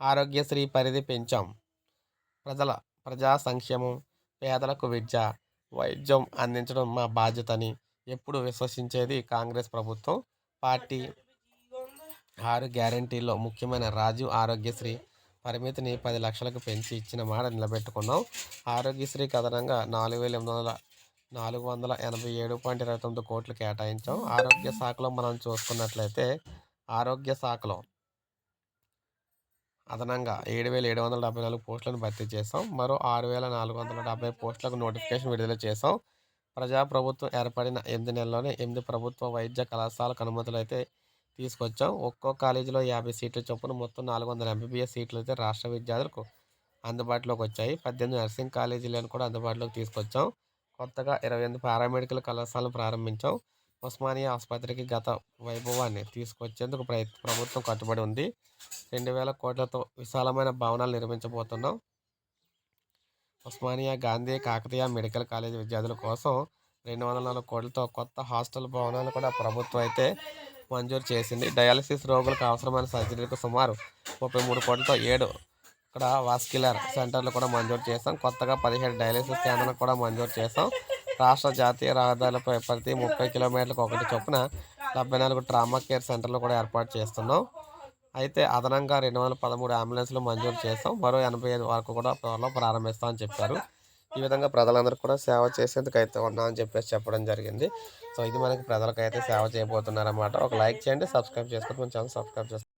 ఆరోగ్యశ్రీ పరిధి పెంచాం. ప్రజల ప్రజా సంక్షేమం పేదలకు విద్య వైద్యం అందించడం మా బాధ్యతని ఎప్పుడు విశ్వసించేది కాంగ్రెస్ ప్రభుత్వం. పార్టీ ఆరు గ్యారంటీల్లో ముఖ్యమైన రాజీవ్ ఆరోగ్యశ్రీ పరిమితిని పది లక్షలకు పెంచి ఇచ్చిన మాట నిలబెట్టుకున్నాం. ఆరోగ్యశ్రీ కథనంగా నాలుగు వేల ఎనిమిది వందల నాలుగు వందల ఎనభై ఏడు పాయింట్ ఇరవై తొమ్మిది కోట్లు కేటాయించాం. ఆరోగ్య శాఖలో మనం చూసుకున్నట్లయితే ఆరోగ్య శాఖలో అదనంగా ఏడు వేల ఏడు వందల డెబ్బై నాలుగు పోస్టులను భర్తీ చేశాం. మరో ఆరు వేల నాలుగు వందల డెబ్బై పోస్టులకు నోటిఫికేషన్ విడుదల చేసాం ప్రజాప్రభుత్వం ఏర్పడిన ఎనిమిది నెలల్లోనే ఎనిమిది ప్రభుత్వ వైద్య కళాశాలకు అనుమతులు అయితే తీసుకొచ్చాం. ఒక్కో కాలేజీలో యాభై సీట్ల చొప్పున మొత్తం నాలుగు వందల ఎంబీబీఎస్ సీట్లు అయితే రాష్ట్ర విద్యార్థులకు అందుబాటులోకి వచ్చాయి. పద్దెనిమిది నర్సింగ్ కాలేజీలను కూడా అందుబాటులోకి తీసుకొచ్చాం. కొత్తగా ఇరవై ఎనిమిది పారామెడికల్ కళాశాలను ప్రారంభించాం. ఉస్మానియా ఆసుపత్రికి గత వైభవాన్ని తీసుకొచ్చేందుకు ప్రయత్ ప్రభుత్వం కట్టుబడి ఉంది. రెండు వేల కోట్లతో విశాలమైన భవనాలు నిర్మించబోతున్నాం. ఉస్మానియా గాంధీ కాకతీయ మెడికల్ కాలేజ్ విద్యార్థుల కోసం రెండు వందల నాలుగు కోట్లతో కొత్త హాస్టల్ భవనాలు కూడా ప్రభుత్వం అయితే మంజూరు చేసింది. డయాలసిస్ రోగులకు అవసరమైన సర్జరీలకు సుమారు ముప్పై మూడు కోట్లతో ఏడు ఇక్కడ వాస్క్యులర్ సెంటర్లు కూడా మంజూరు చేస్తాం కొత్తగా పదిహేడు డయాలసిస్ కేంద్రాలు కూడా మంజూరు చేస్తాం రాష్ట్ర జాతీయ రహదారులపై ప్రతి ముప్పై కిలోమీటర్లకు ఒకటి చొప్పున డెబ్బై నాలుగు ట్రామా కేర్ సెంటర్లు కూడా ఏర్పాటు చేస్తున్నాం. అయితే అదనంగా రెండు వందల పదమూడు అంబులెన్స్లు మంజూరు చేస్తాం మరో ఎనభై ఐదు వరకు కూడా త్వరలో ప్రారంభిస్తామని చెప్పారు. ఈ విధంగా ప్రజలందరూ కూడా సేవ చేసేందుకు అయితే ఉన్నామని చెప్పేసి చెప్పడం జరిగింది. సో ఇది మనకి ప్రజలకైతే సేవ చేయబోతున్నారన్నమాట. ఒక లైక్ చేయండి సబ్స్క్రైబ్ చేసుకుంటే మన ఛానల్ సబ్స్క్రైబ్ చేసుకోండి.